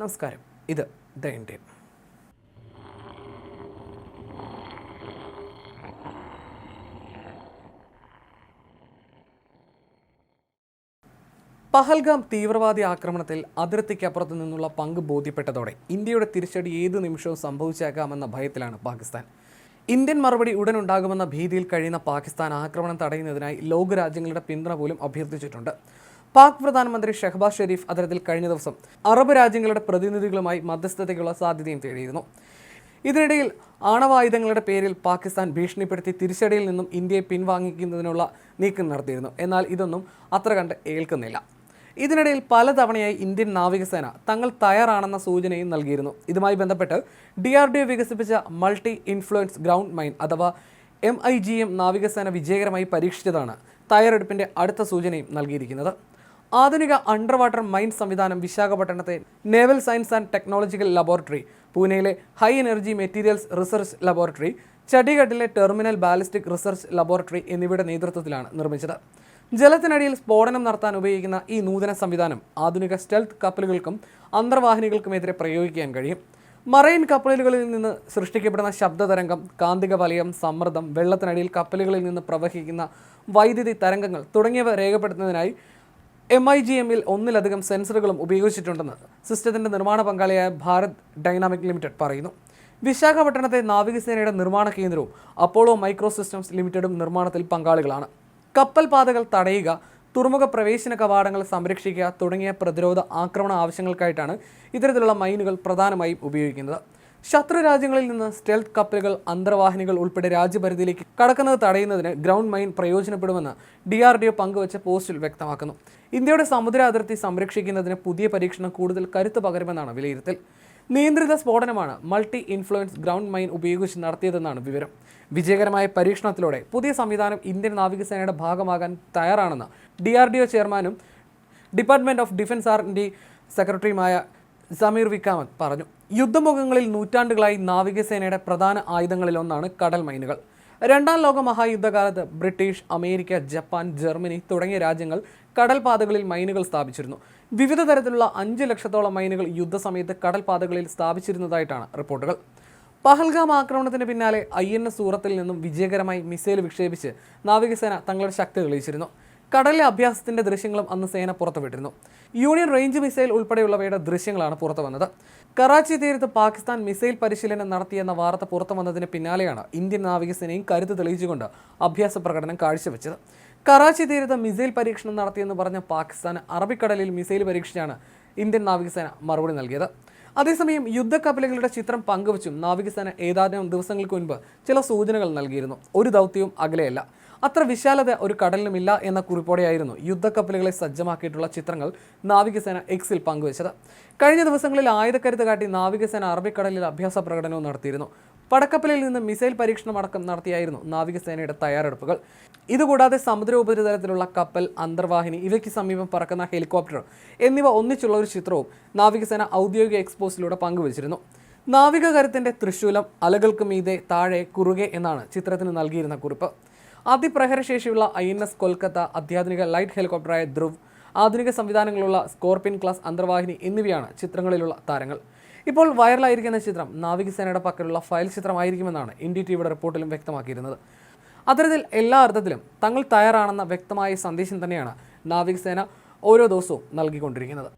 നമസ്കാരം. ഇത് the Indian. Pahalgam തീവ്രവാദി ആക്രമണത്തിൽ അതിർത്തിക്കപ്പുറത്തു നിന്നുള്ള പങ്ക് ബോധ്യപ്പെട്ടതോടെ ഇന്ത്യയുടെ തിരിച്ചടി ഏത് നിമിഷവും സംഭവിച്ചേക്കാമെന്ന ഭയത്തിലാണ് പാകിസ്ഥാൻ. ഇന്ത്യൻ മറുപടി ഉടൻ ഉണ്ടാകുമെന്ന ഭീതിയിൽ കഴിയുന്ന പാകിസ്ഥാൻ ആക്രമണം തടയുന്നതിനായി ലോകരാജ്യങ്ങളുടെ പിന്തുണ പോലും അഭ്യർത്ഥിച്ചിട്ടുണ്ട്. പാക് പ്രധാനമന്ത്രി ഷെഹബാസ് ഷെരീഫ് അതരത്തിൽ കഴിഞ്ഞ ദിവസം അറബ് രാജ്യങ്ങളുടെ പ്രതിനിധികളുമായി മധ്യസ്ഥതയ്ക്കുള്ള സാധ്യതയും തേടിയിരുന്നു. ഇതിനിടയിൽ ആണവായുധങ്ങളുടെ പേരിൽ പാകിസ്ഥാൻ ഭീഷണിപ്പെടുത്തി തിരിച്ചടിയിൽ നിന്നും ഇന്ത്യയെ പിൻവാങ്ങിക്കുന്നതിനുള്ള നീക്കം നടത്തിയിരുന്നു. എന്നാൽ ഇതൊന്നും അത്ര കണ്ട് ഏൽക്കുന്നില്ല. ഇതിനിടയിൽ പലതവണയായി ഇന്ത്യൻ നാവികസേന തങ്ങൾ തയ്യാറാണെന്ന സൂചനയും നൽകിയിരുന്നു. ഇതുമായി ബന്ധപ്പെട്ട് ഡി ആർ ഡി ഒ വികസിപ്പിച്ച മൾട്ടി ഇൻഫ്ലുവൻസ് ഗ്രൗണ്ട് മൈൻ അഥവാ എം ഐ ജി എം നാവികസേന വിജയകരമായി പരീക്ഷിച്ചതാണ് തയ്യാറെടുപ്പിന്റെ അടുത്ത സൂചനയും നൽകിയിരിക്കുന്നത്. ആധുനിക അണ്ടർ വാട്ടർ മൈൻ സംവിധാനം വിശാഖപട്ടണത്തെ naval science and technological laboratory പൂനെയിലെ high energy materials research laboratory ചണ്ഡീഗഡിലെ terminal ballistic research laboratory എന്നിവയുടെ നേതൃത്വത്തിലാണ് നിർമ്മിച്ചത്. ജലത്തിനടിയിൽ സ്ഫോടനം നടത്താൻ ഉപയോഗിക്കുന്ന ഈ നൂതന സംവിധാനം ആധുനിക സ്റ്റെൽത്ത് കപ്പലുകൾക്കും അന്തർവാഹിനികൾക്കുമെതിരെ പ്രയോഗിക്കാൻ കഴിയും. മറൈൻ കപ്പലുകളിൽ നിന്ന് സൃഷ്ടിക്കപ്പെടുന്ന ശബ്ദതരംഗം കാന്തിക വലയം സമ്മർദ്ദം വെള്ളത്തിനടിയിൽ കപ്പലുകളിൽ നിന്ന് പ്രവഹിക്കുന്ന വൈദ്യുതി തരംഗങ്ങൾ തുടങ്ങിയവ രേഖപ്പെടുത്തുന്നതിനായി എം ഐ ജി എമ്മിൽ ഒന്നിലധികം സെൻസറുകളും ഉപയോഗിച്ചിട്ടുണ്ടെന്ന് സിസ്റ്റത്തിന്റെ നിർമ്മാണ പങ്കാളിയായ ഭാരത് ഡൈനാമിക് ലിമിറ്റഡ് പറയുന്നു. വിശാഖപട്ടണത്തെ നാവികസേനയുടെ നിർമ്മാണ കേന്ദ്രവും അപ്പോളോ മൈക്രോ സിസ്റ്റംസ് ലിമിറ്റഡും നിർമ്മാണത്തിൽ പങ്കാളികളാണ്. കപ്പൽ പാതകൾ തടയുക തുറമുഖ പ്രവേശന കവാടങ്ങൾ സംരക്ഷിക്കുക തുടങ്ങിയ പ്രതിരോധ ആക്രമണ ആവശ്യങ്ങൾക്കായിട്ടാണ് ഇത്തരത്തിലുള്ള മൈനുകൾ പ്രധാനമായും ഉപയോഗിക്കുന്നത്. ശത്രു രാജ്യങ്ങളിൽ നിന്ന് സ്റ്റെൽത്ത് കപ്പലുകൾ അന്തർവാഹിനികൾ ഉൾപ്പെടെ രാജ്യപരിധിയിലേക്ക് കടക്കുന്നത് തടയുന്നതിന് ഗ്രൗണ്ട് മൈൻ പ്രയോജനപ്പെടുമെന്ന് ഡി ആർ ഡി ഒ പങ്കുവച്ച പോസ്റ്റിൽ വ്യക്തമാക്കുന്നു. ഇന്ത്യയുടെ സമുദ്ര അതിർത്തി സംരക്ഷിക്കുന്നതിന് പുതിയ പരീക്ഷണം കൂടുതൽ കരുത്ത് പകരുമെന്നാണ് വിലയിരുത്തൽ. നിയന്ത്രിത സ്ഫോടനമാണ് മൾട്ടി ഇൻഫ്ലുവൻസ് ഗ്രൗണ്ട് മൈൻ ഉപയോഗിച്ച് നടത്തിയതെന്നാണ് വിവരം. വിജയകരമായ പരീക്ഷണത്തിലൂടെ പുതിയ സംവിധാനം ഇന്ത്യൻ നാവികസേനയുടെ ഭാഗമാകാൻ തയ്യാറാണെന്ന് ഡി ആർ ഡി ഒ ചെയർമാനും ഡിപ്പാർട്ട്മെന്റ് ഓഫ് ഡിഫൻസ് ആർ സെക്രട്ടറിയുമായ സമീർ വിക്കാമത്ത് പറഞ്ഞു. യുദ്ധമുഖങ്ങളിൽ നൂറ്റാണ്ടുകളായി നാവികസേനയുടെ പ്രധാന ആയുധങ്ങളിലൊന്നാണ് കടൽ മൈനുകൾ. രണ്ടാം ലോക മഹായുദ്ധകാലത്ത് ബ്രിട്ടീഷ് അമേരിക്ക ജപ്പാൻ ജർമ്മനി തുടങ്ങിയ രാജ്യങ്ങൾ കടൽപാതകളിൽ മൈനുകൾ സ്ഥാപിച്ചിരുന്നു. വിവിധ തരത്തിലുള്ള അഞ്ച് ലക്ഷത്തോളം മൈനുകൾ യുദ്ധസമയത്ത് കടൽപാതകളിൽ സ്ഥാപിച്ചിരുന്നതായിട്ടാണ് റിപ്പോർട്ടുകൾ. പഹൽഗാം ആക്രമണത്തിന് പിന്നാലെ ഐ എൻ എസ് സൂറത്തിൽ നിന്നും വിജയകരമായി മിസൈൽ വിക്ഷേപിച്ച് നാവികസേന തങ്ങളുടെ ശക്തി തെളിയിച്ചിരുന്നു. കടലിലെ അഭ്യാസത്തിന്റെ ദൃശ്യങ്ങളും അന്ന് സേന പുറത്തുവിട്ടിരുന്നു. യൂണിയൻ റേഞ്ച് മിസൈൽ ഉൾപ്പെടെയുള്ളവയുടെ ദൃശ്യങ്ങളാണ് പുറത്തു വന്നത്. കറാച്ചി തീരത്ത് പാകിസ്ഥാൻ മിസൈൽ പരിശീലനം നടത്തിയെന്ന വാർത്ത പുറത്തു വന്നതിന് പിന്നാലെയാണ് ഇന്ത്യൻ നാവികസേനയും കരുത്ത് തെളിയിച്ചുകൊണ്ട് അഭ്യാസ പ്രകടനം കാഴ്ചവെച്ചത്. കറാച്ചി തീരത്ത് മിസൈൽ പരീക്ഷണം നടത്തിയെന്ന് പറഞ്ഞ പാകിസ്ഥാൻ അറബിക്കടലിൽ മിസൈൽ പരീക്ഷിച്ചാണ് ഇന്ത്യൻ നാവികസേന മറുപടി നൽകിയത്. അതേസമയം യുദ്ധക്കപ്പലുകളുടെ ചിത്രം പങ്കുവച്ചും നാവികസേന ഏതാനും ദിവസങ്ങൾക്ക് മുൻപ് ചില സൂചനകൾ നൽകിയിരുന്നു. ഒരു ദൗത്യവും അകലെയല്ല. അത്ര വിശാലത ഒരു കടലിനുമില്ല എന്ന കുറിപ്പോടെയായിരുന്നു യുദ്ധക്കപ്പലുകളെ സജ്ജമാക്കിയിട്ടുള്ള ചിത്രങ്ങൾ നാവികസേന എക്സിൽ പങ്കുവച്ചത്. കഴിഞ്ഞ ദിവസങ്ങളിൽ ആയുധക്കരുത്ത് കാട്ടി നാവികസേന അറബിക്കടലിൽ അഭ്യാസ പ്രകടനവും നടത്തിയിരുന്നു. പടക്കപ്പലിൽ നിന്ന് മിസൈൽ പരീക്ഷണം അടക്കം നടത്തിയായിരുന്നു നാവികസേനയുടെ തയ്യാറെടുപ്പുകൾ. ഇതുകൂടാതെ സമുദ്ര ഉപരിതലത്തിലുള്ള കപ്പൽ അന്തർവാഹിനി ഇവയ്ക്ക് സമീപം പറക്കുന്ന ഹെലികോപ്റ്റർ എന്നിവ ഒന്നിച്ചുള്ള ഒരു ചിത്രവും നാവികസേന ഔദ്യോഗിക എക്സ്പോസിലൂടെ പങ്കുവച്ചിരുന്നു. നാവിക കരുത്തിന്റെ തൃശൂലം അലകൾക്ക് മീതെ താഴെ കുറുകെ എന്നാണ് ചിത്രത്തിന് നൽകിയിരുന്ന കുറിപ്പ്. അതിപ്രഹരശേഷിയുള്ള ഐ എൻ എസ് കൊൽക്കത്ത അത്യാധുനിക ലൈറ്റ് ഹെലികോപ്റ്ററായ ധ്രുവ് ആധുനിക സംവിധാനങ്ങളുള്ള സ്കോർപിയൻ ക്ലാസ് അന്തർവാഹിനി എന്നിവയാണ് ചിത്രങ്ങളിലുള്ള താരങ്ങൾ. ഇപ്പോൾ വൈറലായിരിക്കുന്ന ചിത്രം നാവികസേനയുടെ പക്കലുള്ള ഫയൽ ചിത്രമായിരിക്കുമെന്നാണ് ഇന്ത്യ ടിവിയുടെ റിപ്പോർട്ടിലും വ്യക്തമാക്കിയിരുന്നത്. അത്തരത്തിൽ എല്ലാ അർത്ഥത്തിലും തങ്ങൾ തയ്യാറാണെന്ന വ്യക്തമായ സന്ദേശം തന്നെയാണ് നാവികസേന ഓരോ ദിവസവും നൽകിക്കൊണ്ടിരിക്കുന്നത്.